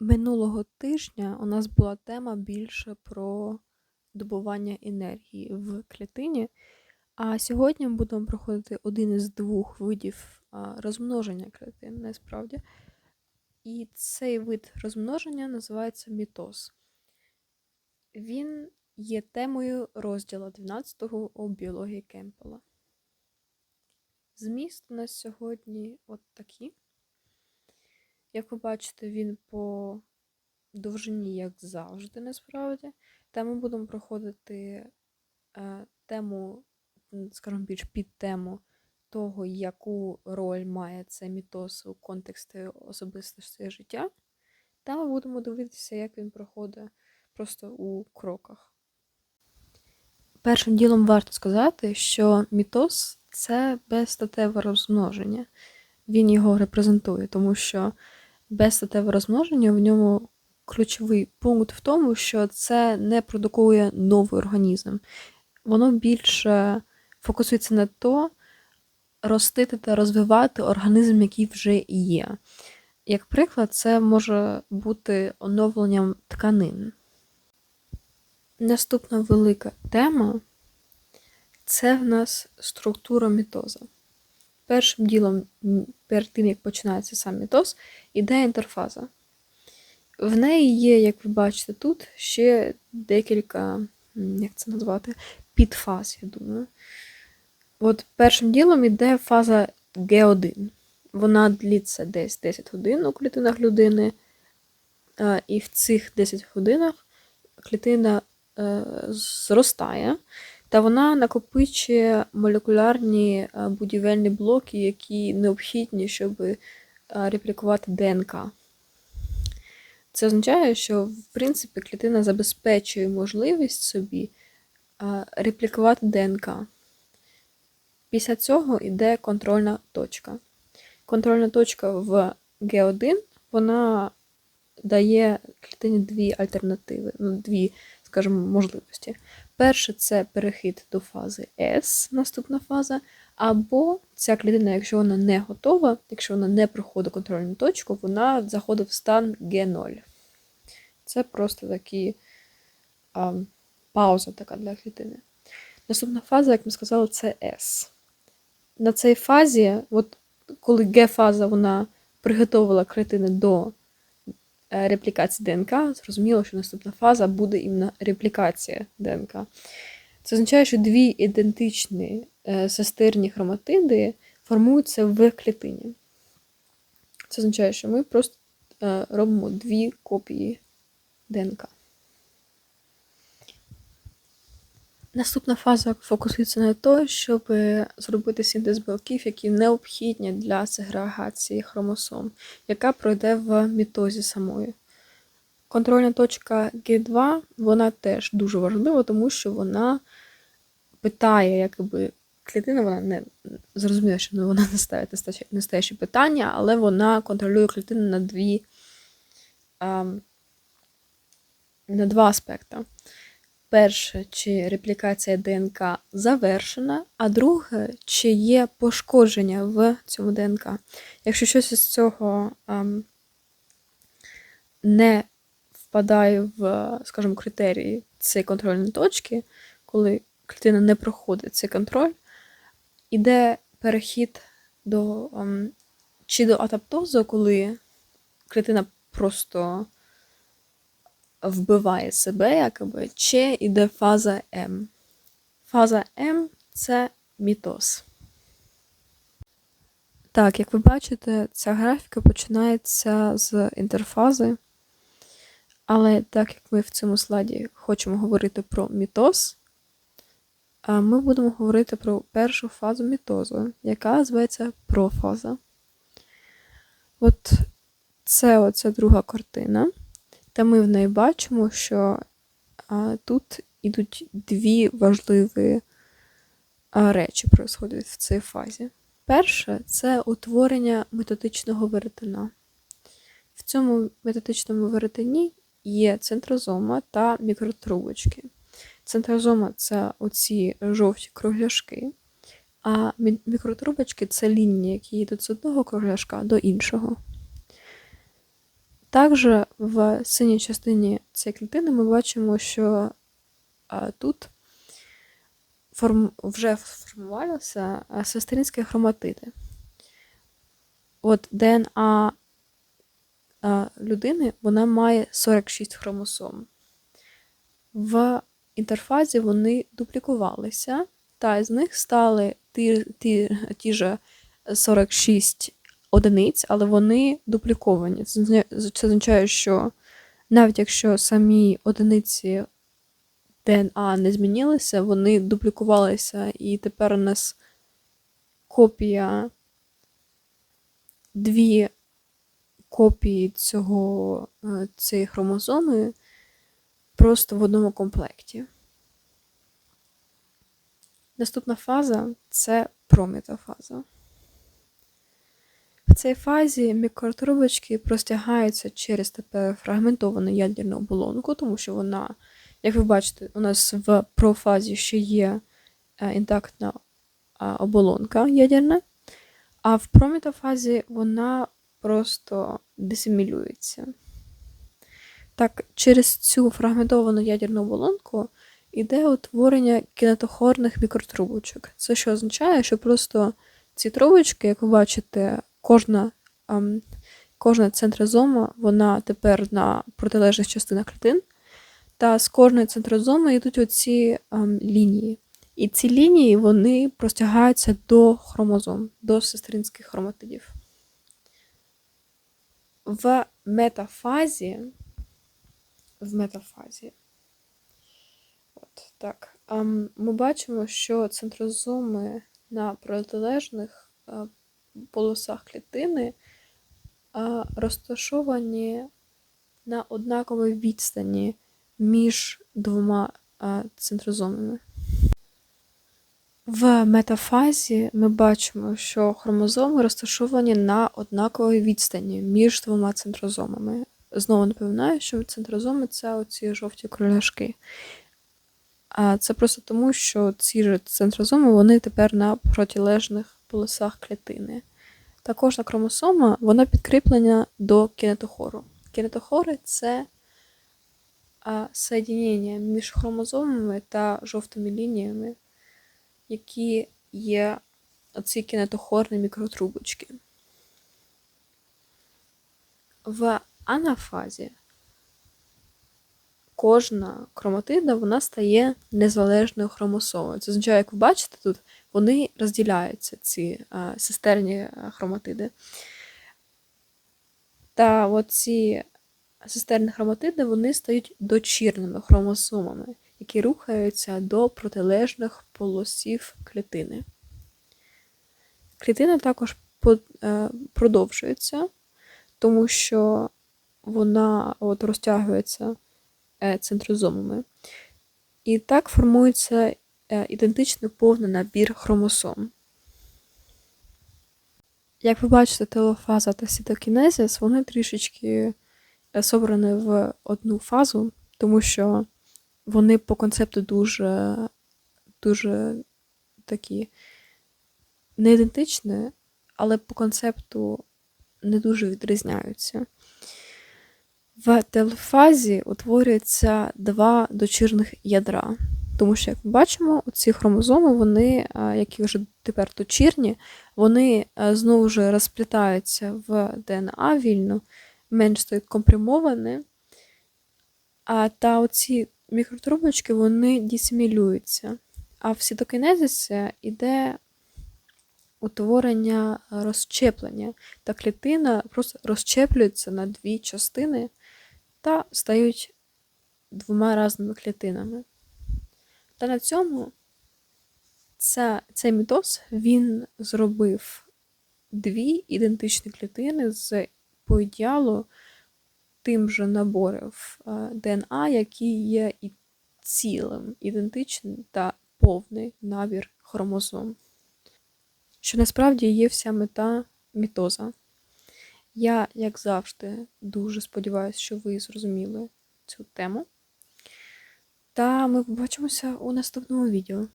Минулого тижня у нас була тема більше про добування енергії в клітині, а сьогодні ми будемо проходити один із двох видів розмноження клітин, насправді. І цей вид розмноження називається мітоз. Він є темою розділу 12-го у біології Кемпела. Зміст у нас сьогодні от такі. Як ви бачите, він по довжині, як завжди, насправді. Та ми будемо проходити е, тему, скажімо, більш під тему того, яку роль має цей мітоз у контексті особистості життя. Та ми будемо дивитися, як він проходить просто у кроках. Першим ділом варто сказати, що мітоз це безстатеве розмноження. Він його репрезентує, тому що безстатеве розмноження в ньому ключовий пункт в тому, що це не продукує новий організм. Воно більше фокусується на то, ростити та розвивати організм, який вже є. Як приклад, це може бути оновленням тканин. Наступна велика тема це в нас структура мітоза. Першим ділом, перед тим, як починається сам мітоз, іде інтерфаза. В неї є, як ви бачите тут, ще декілька, як це назвати, підфаз, я думаю. От першим ділом іде фаза Г1. Вона длиться десь 10 годин у клітинах людини, і в цих 10 годинах клітина е, зростає, та вона накопичує молекулярні е, будівельні блоки, які необхідні, щоб е, реплікувати ДНК. Це означає, що в принципі клітина забезпечує можливість собі е, реплікувати ДНК. Після цього йде контрольна точка. Контрольна точка в Г1 вона дає клітині дві альтернативи, ну, дві, скажімо, можливості. Перше це перехід до фази S, наступна фаза, або ця клітина, якщо вона не готова, якщо вона не проходить контрольну точку, вона заходить в стан Г0. Це просто такі а, пауза така для клітини. Наступна фаза, як ми сказали, це S. На цій фазі, от коли Г-фаза вона приготувала клітини до реплікації ДНК, зрозуміло, що наступна фаза буде іменно реплікація ДНК. Це означає, що дві ідентичні сестирні сестерні хроматиди формуються в клітині. Це означає, що ми просто е, робимо дві копії ДНК. Наступна фаза фокусується на те, щоб зробити синтез білків, які необхідні для сегрегації хромосом, яка пройде в мітозі самої. Контрольна точка Г2 вона теж дуже важлива, тому що вона питає, якби клітина, вона не зрозуміла, що вона не ставить настоящі питання, але вона контролює клітину на дві а, на два аспекти. Перше, чи реплікація ДНК завершена, а друге, чи є пошкодження в цьому ДНК. Якщо щось із цього ем, не впадає в, скажімо, критерії цієї контрольної точки, коли клітина не проходить цей контроль, іде перехід до ем, чи до атаптозу, коли клітина просто вбиває себе, якоби, чи йде фаза М. Фаза М це мітоз. Так, як ви бачите, ця графіка починається з інтерфази. Але так як ми в цьому слайді хочемо говорити про мітоз, ми будемо говорити про першу фазу мітозу, яка зветься профаза. От це оця друга картина. Та ми в неї бачимо, що а, тут ідуть дві важливі а, речі происходять в цій фазі. Перше це утворення методичного веретена. В цьому методичному веретені є центрозома та мікротрубочки. Центрозома це оці жовті кругляшки, а мікротрубочки це лінії, які йдуть з одного кругляшка до іншого. Також в синій частині цієї клітини ми бачимо, що тут вже сформувалися а, сестринські хроматиди. От ДНА людини вона має 46 хромосом. В інтерфазі вони дуплікувалися, та з них стали ті, ті, ті же 46 одиниць, але вони дупліковані. Це означає- що навіть якщо самі одиниці ДНА не змінилися, вони дуплікувалися, і тепер у нас копія, дві копії цього, е, цієї хромозоми просто в одному комплекті. Наступна фаза це прометафаза. Цій фазі мікротрубочки простягаються через тепер фрагментовану ядерну оболонку, тому що вона, як ви бачите, у нас в профазі ще є е, інтактна оболонка ядерна, а в прометафазі вона просто дисимілюється. Так, через цю фрагментовану ядерну оболонку йде утворення кінетохорних мікротрубочок. Це що означає, що просто ці трубочки, як ви бачите, кожна, ем, кожна центрозома, вона тепер на протилежних частинах клітин, та з кожної центрозоми йдуть оці ем, лінії. І ці лінії вони простягаються до хромозом, до сестринських хроматидів. В метафазі, в метафазі, от так, ем, ми бачимо, що центрозоми на протилежних е, полосах клітини розташовані на однаковій відстані між двома центрозомами. В метафазі ми бачимо, що хромозоми розташовані на однаковій відстані між двома центрозомами. Знову напоминаю, що центрозоми це оці жовті кругляшки. А це просто тому, що ці ж центрозоми вони тепер на протилежних полосах клітини. Та кожна хромосома вона підкріплена до кінетохору. Кінетохори це соєднення між хромозомами та жовтими лініями, які є оці кінетохорні мікротрубочки. В анафазі кожна хроматида вона стає незалежною хромосомою. Це означає, як ви бачите, тут вони розділяються, ці а, сестерні хроматиди. Та оці сестерні хроматиди вони стають дочірними хромосомами, які рухаються до протилежних полосів клітини. Клітина також е, продовжується, тому що вона от розтягується е, центрозомами. І так формується е, ідентичний повний набір хромосом. Як ви бачите, телофаза та сітокінезіс, вони трішечки е, собрані в одну фазу, тому що вони по концепту дуже, дуже такі не ідентичні, але по концепту не дуже відрізняються. В телефазі утворюється два дочірних ядра. Тому що, як ми бачимо, ці хромозоми, вони, які вже тепер дочірні, вони знову ж розплітаються в ДНА вільно, менш стають компримовані, а та оці мікротрубочки вони дісимілюються. А в сітокінезисі йде утворення розщеплення, та клітина просто розщеплюється на дві частини та стають двома різними клітинами. Та на цьому ця, цей мітоз він зробив дві ідентичні клітини з по ідеалу тим же наборів е, ДНА, які є і цілим, ідентичний та повний набір хромозом. Що насправді є вся мета мітоза. Я, як завжди, дуже сподіваюся, що ви зрозуміли цю тему. Та ми побачимося у наступному відео.